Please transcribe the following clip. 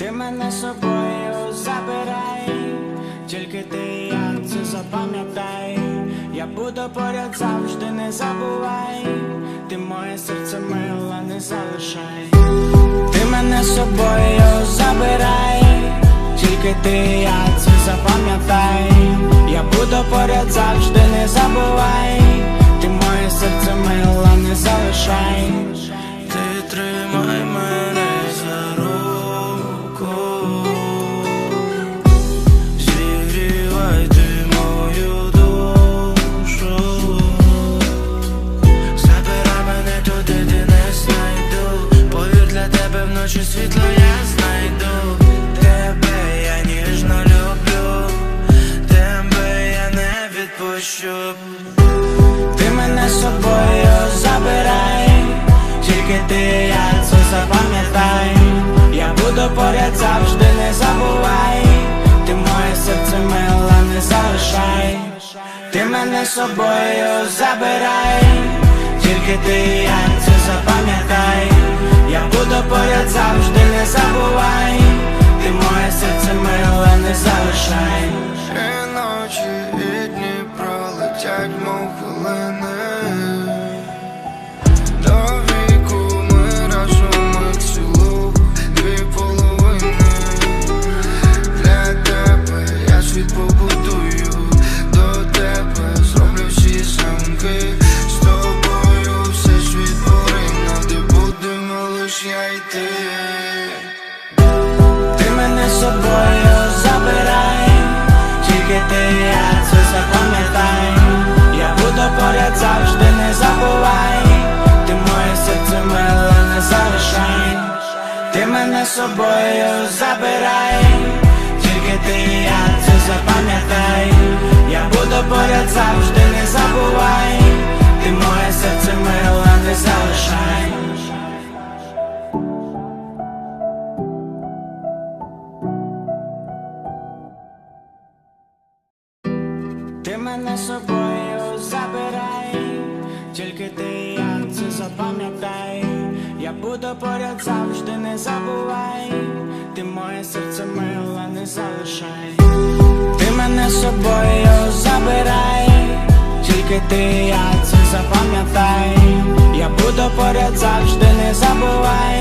Ти мене собою забирай, тільки ти я це запам'ятай, я буду поряд завжди, не забувай, ти моє серце мила, не залишай, ти мене собою забирай, тільки ти я це запам'ятай, я буду поряд завжди, не забувай, ти моє серце мила, не залишай. Відпущу. Ти мене з собою забирай, тільки ти я це запам'ятай, я буду поряд завжди, не забувай, ти моє серце мила, не залишай, ти мене з собою забирай, тільки ти я це запам'ятай, Ти. Мене з собою забирай, тільки ти я це запам'ятай, мене собою забирай, тільки ти я це запам'ятай, я буду поряд завжди, не забувай, ти моє серце миле, не залишай. Ти мене собою забирай, я буду поряд завжди, не забувай, ти моє серце мила, не залишай, ти мене собою забирай, тільки ти я це запам'ятай, я буду поряд завжди, не забувай.